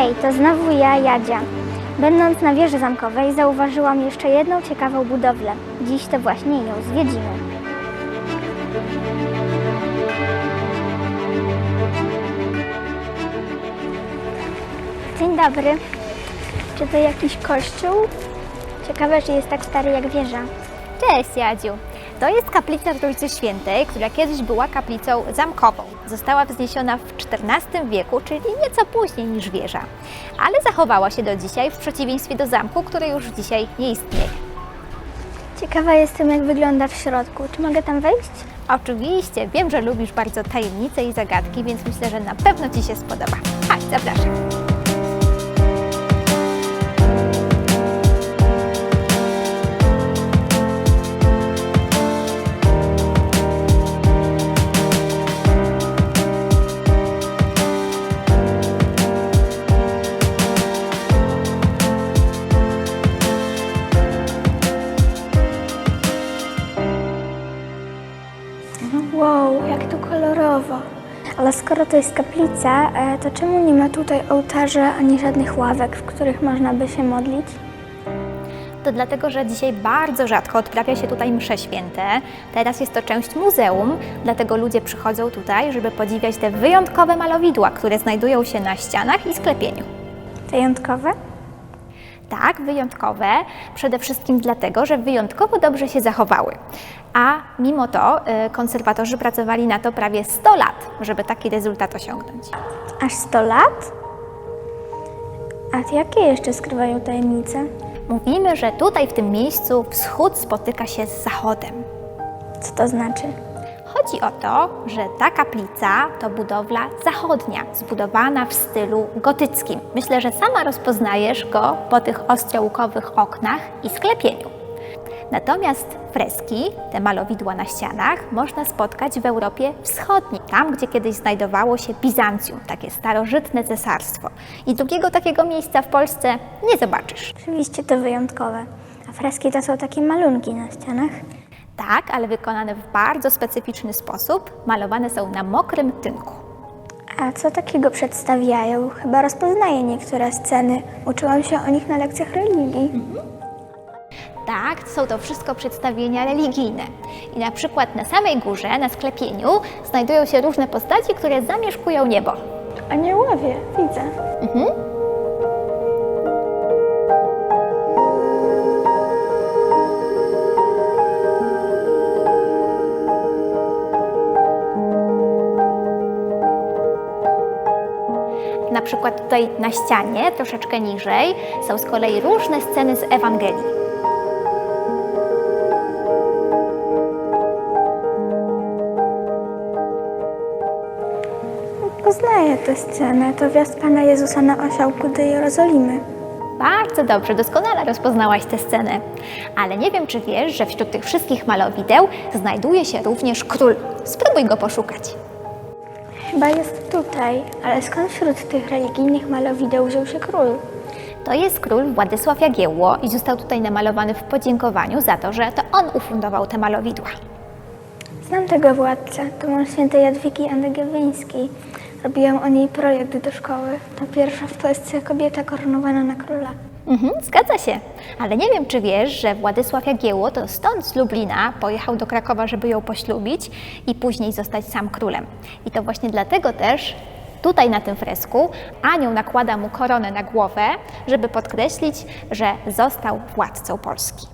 Hej, to znowu ja, Jadzia. Będąc na wieży zamkowej, zauważyłam jeszcze jedną ciekawą budowlę. Dziś to właśnie ją zwiedzimy. Dzień dobry. Czy to jakiś kościół? Ciekawe, że jest tak stary jak wieża. Cześć Jadziu! To jest kaplica Trójcy Świętej, która kiedyś była kaplicą zamkową. Została wzniesiona w XIV wieku, czyli nieco później niż wieża, ale zachowała się do dzisiaj w przeciwieństwie do zamku, który już dzisiaj nie istnieje. Ciekawa jestem, jak wygląda w środku. Czy mogę tam wejść? Oczywiście, wiem, że lubisz bardzo tajemnice i zagadki, więc myślę, że na pewno Ci się spodoba. Chodź, zapraszam. Wow, jak tu kolorowo. Ale skoro to jest kaplica, e, to czemu nie ma tutaj ołtarza ani żadnych ławek, w których można by się modlić? To dlatego, że dzisiaj bardzo rzadko odprawia się tutaj msze święte. Teraz jest to część muzeum, dlatego ludzie przychodzą tutaj, żeby podziwiać te wyjątkowe malowidła, które znajdują się na ścianach i sklepieniu. Wyjątkowe? Tak, wyjątkowe, przede wszystkim dlatego, że wyjątkowo dobrze się zachowały. A mimo to y, konserwatorzy pracowali na to prawie 100 lat, żeby taki rezultat osiągnąć. Aż 100 lat? A jakie jeszcze skrywają tajemnice? Mówimy, że tutaj w tym miejscu wschód spotyka się z zachodem. Co to znaczy? Chodzi o to, że ta kaplica to budowla zachodnia, zbudowana w stylu gotyckim. Myślę, że sama rozpoznajesz go po tych ostrołkowych oknach i sklepieniu. Natomiast freski, te malowidła na ścianach, można spotkać w Europie Wschodniej, tam gdzie kiedyś znajdowało się Bizancjum, takie starożytne cesarstwo. I drugiego takiego miejsca w Polsce nie zobaczysz. Oczywiście to wyjątkowe. A freski to są takie malunki na ścianach. Tak, ale wykonane w bardzo specyficzny sposób, malowane są na mokrym tynku. A co takiego przedstawiają? Chyba rozpoznaję niektóre sceny. Uczyłam się o nich na lekcjach religii. Tak, są to wszystko przedstawienia religijne. I na przykład na samej górze, na sklepieniu, znajdują się różne postaci, które zamieszkują niebo. Aniołowie, widzę. Na przykład tutaj na ścianie, troszeczkę niżej, są z kolei różne sceny z Ewangelii. Poznaję tę scenę. To wjazd Pana Jezusa na osiołku do Jerozolimy. Bardzo dobrze, doskonale rozpoznałaś tę scenę. Ale nie wiem, czy wiesz, że wśród tych wszystkich malowideł znajduje się również król. Spróbuj go poszukać. Chyba jest tutaj, ale skąd wśród tych religijnych malowideł wziął się król? To jest król Władysław Jagiełło i został tutaj namalowany w podziękowaniu za to, że to on ufundował te malowidła. Znam tego władcę. To mąż świętej Jadwigi Andegiewickiej. Robiłam o niej projekt do szkoły. To pierwsza w Polsce kobieta koronowana na króla. Mhm, zgadza się. Ale nie wiem, czy wiesz, że Władysław Jagiełło to stąd z Lublina pojechał do Krakowa, żeby ją poślubić i później zostać sam królem. I to właśnie dlatego też tutaj na tym fresku anioł nakłada mu koronę na głowę, żeby podkreślić, że został władcą Polski.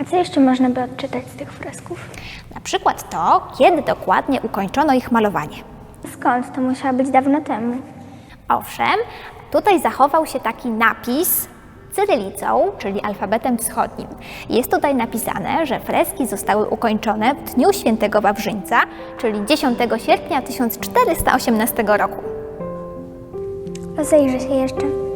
A co jeszcze można by odczytać z tych fresków? Na przykład to, kiedy dokładnie ukończono ich malowanie. Skąd? To musiało być dawno temu. Owszem, tutaj zachował się taki napis cyrylicą, czyli alfabetem wschodnim. Jest tutaj napisane, że freski zostały ukończone w dniu świętego Wawrzyńca, czyli 10 sierpnia 1418 roku. Rozejrzę się jeszcze.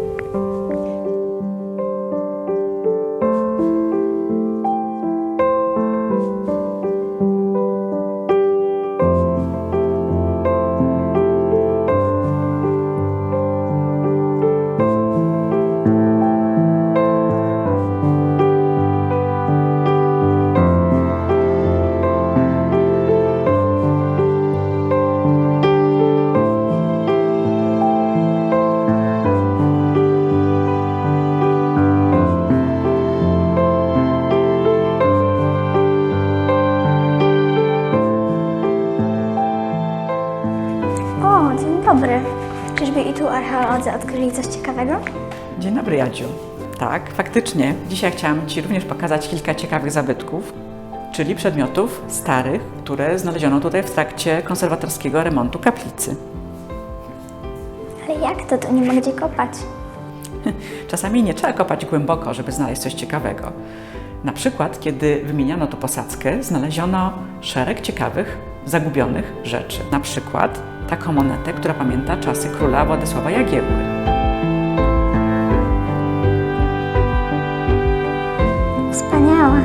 Dobry. Czyżby i tu archeolodzy odkryli coś ciekawego? Dzień dobry, Jadziu. Tak, faktycznie. Dzisiaj chciałam Ci również pokazać kilka ciekawych zabytków, czyli przedmiotów starych, które znaleziono tutaj w trakcie konserwatorskiego remontu kaplicy. Ale jak to? Tu nie ma gdzie kopać. Czasami nie trzeba kopać głęboko, żeby znaleźć coś ciekawego. Na przykład, kiedy wymieniano tu posadzkę, znaleziono szereg ciekawych, zagubionych rzeczy. Na przykład taką monetę, która pamięta czasy króla Władysława Jagiełły. Wspaniała.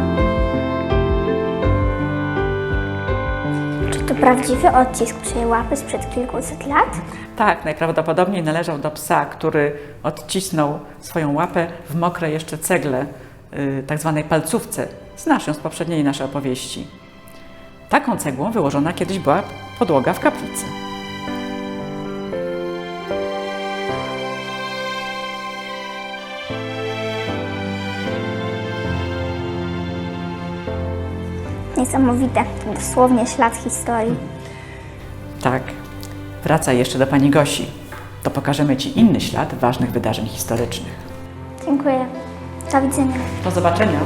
Czy to prawdziwy odcisk przy łapy sprzed kilkuset lat? Tak, najprawdopodobniej należał do psa, który odcisnął swoją łapę w mokrej jeszcze cegle, y, tak zwanej palcówce. Znasz ją z poprzedniej naszej opowieści. Taką cegłą wyłożona kiedyś była podłoga w kaplicy. Niesamowite. To dosłownie ślad historii. Tak, wracaj jeszcze do pani Gosi. To pokażemy ci inny ślad ważnych wydarzeń historycznych. Dziękuję. Do widzenia. Do zobaczenia.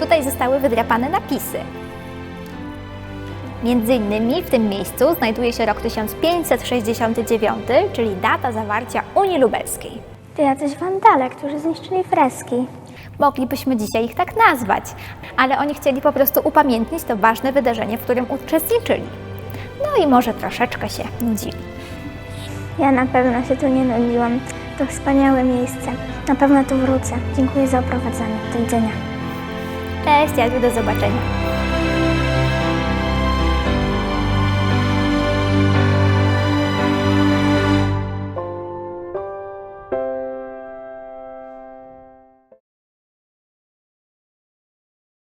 Tutaj zostały wydrapane napisy. Między innymi w tym miejscu znajduje się rok 1569, czyli data zawarcia Unii Lubelskiej. To jacyś wandale, którzy zniszczyli freski. Moglibyśmy dzisiaj ich tak nazwać, ale oni chcieli po prostu upamiętnić to ważne wydarzenie, w którym uczestniczyli. No i może troszeczkę się nudzili. Ja na pewno się tu nie nudziłam. To wspaniałe miejsce. Na pewno tu wrócę. Dziękuję za oprowadzanie. Do widzenia. Cześć, Jadziu, do zobaczenia.